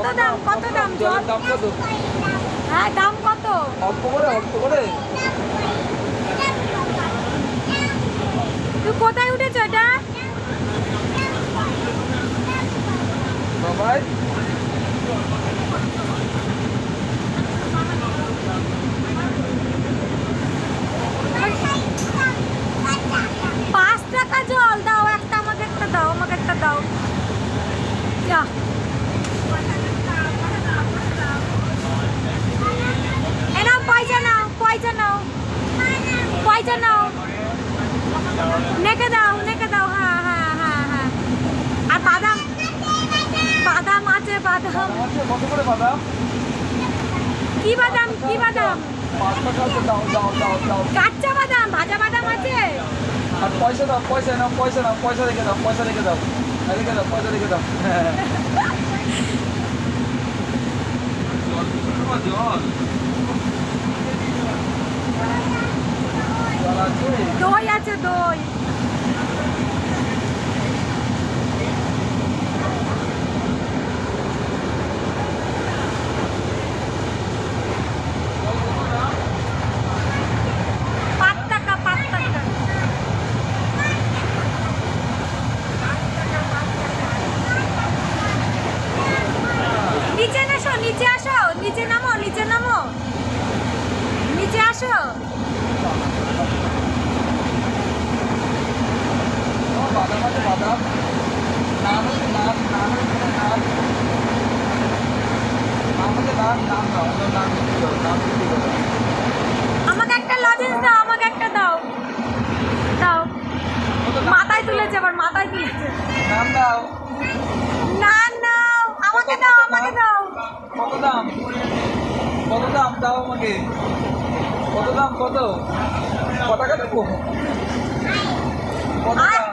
কত দাম কত দাম জল দাম কত? হ্যাঁ দাম কত? অল্প করে অল্প করে। তুই কোথায় উঠেছো এটা? বাবাই পাঁচ টাকা জল দাও একটা আমাকে একটা দাও আমাকে একটা দাও। যা এ নাও পয়সা নাও পয়সা নাও পয়সা নাও নেকে দাও নেকে দাও হ্যাঁ হ্যাঁ হ্যাঁ হ্যাঁ আর বাদাম বাদাম আছে বাদাম। কত করে বাদাম? কি বাদাম কি বাদাম? কাঁচা বাদাম ভাজা বাদাম আছে। আর পয়সা দাও পয়সা নাও পয়সা নাও পয়সা রেখে দাও পয়সা রেখে দাও। রেখে দাও পয়সা রেখে দাও। দই আছে দই পাঁচ টাকা পাঁচ টাকা নিচে আসো নিচে আসো নিচে নামো নিচে নামো নিচে আসো ও, বাদাম আছে বাদাম নাম আছে নাম নাম আছে নাম নাম আছে নাম নাম দাও অন্য নাম বিক্রি করো নাম বিক্রি করো আমাকে একটা লজেন্স দাও আমাকে একটা দাও। দাও। মাথায় তুলেছে আবার মাথায় তুলেছে। নাম দাও। না নাও আমাকে দাও আমাকে দাও। কত দাম? দাম দাও আমাকে। কত দাম কত? কত টাকা দেবো? কত দাম